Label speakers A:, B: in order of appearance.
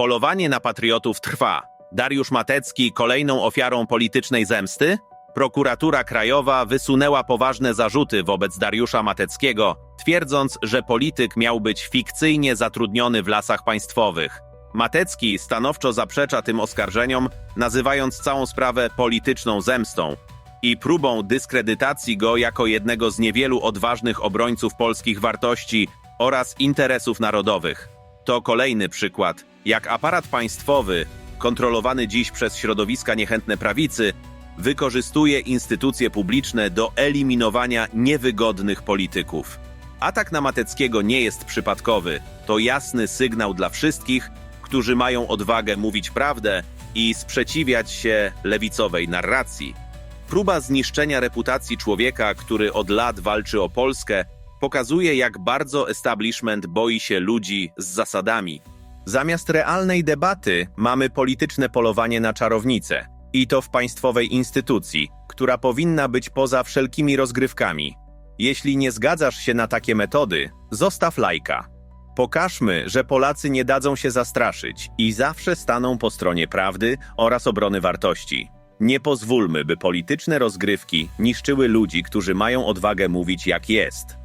A: Polowanie na patriotów trwa. Dariusz Matecki kolejną ofiarą politycznej zemsty? Prokuratura Krajowa wysunęła poważne zarzuty wobec Dariusza Mateckiego, twierdząc, że polityk miał być fikcyjnie zatrudniony w lasach państwowych. Matecki stanowczo zaprzecza tym oskarżeniom, nazywając całą sprawę polityczną zemstą i próbą dyskredytacji go jako jednego z niewielu odważnych obrońców polskich wartości oraz interesów narodowych. To kolejny przykład, jak aparat państwowy, kontrolowany dziś przez środowiska niechętne prawicy, wykorzystuje instytucje publiczne do eliminowania niewygodnych polityków. Atak na Mateckiego nie jest przypadkowy, to jasny sygnał dla wszystkich, którzy mają odwagę mówić prawdę i sprzeciwiać się lewicowej narracji. Próba zniszczenia reputacji człowieka, który od lat walczy o Polskę, pokazuje, jak bardzo establishment boi się ludzi z zasadami. Zamiast realnej debaty mamy polityczne polowanie na czarownicę. I to w państwowej instytucji, która powinna być poza wszelkimi rozgrywkami. Jeśli nie zgadzasz się na takie metody, zostaw lajka. Pokażmy, że Polacy nie dadzą się zastraszyć i zawsze staną po stronie prawdy oraz obrony wartości. Nie pozwólmy, by polityczne rozgrywki niszczyły ludzi, którzy mają odwagę mówić jak jest.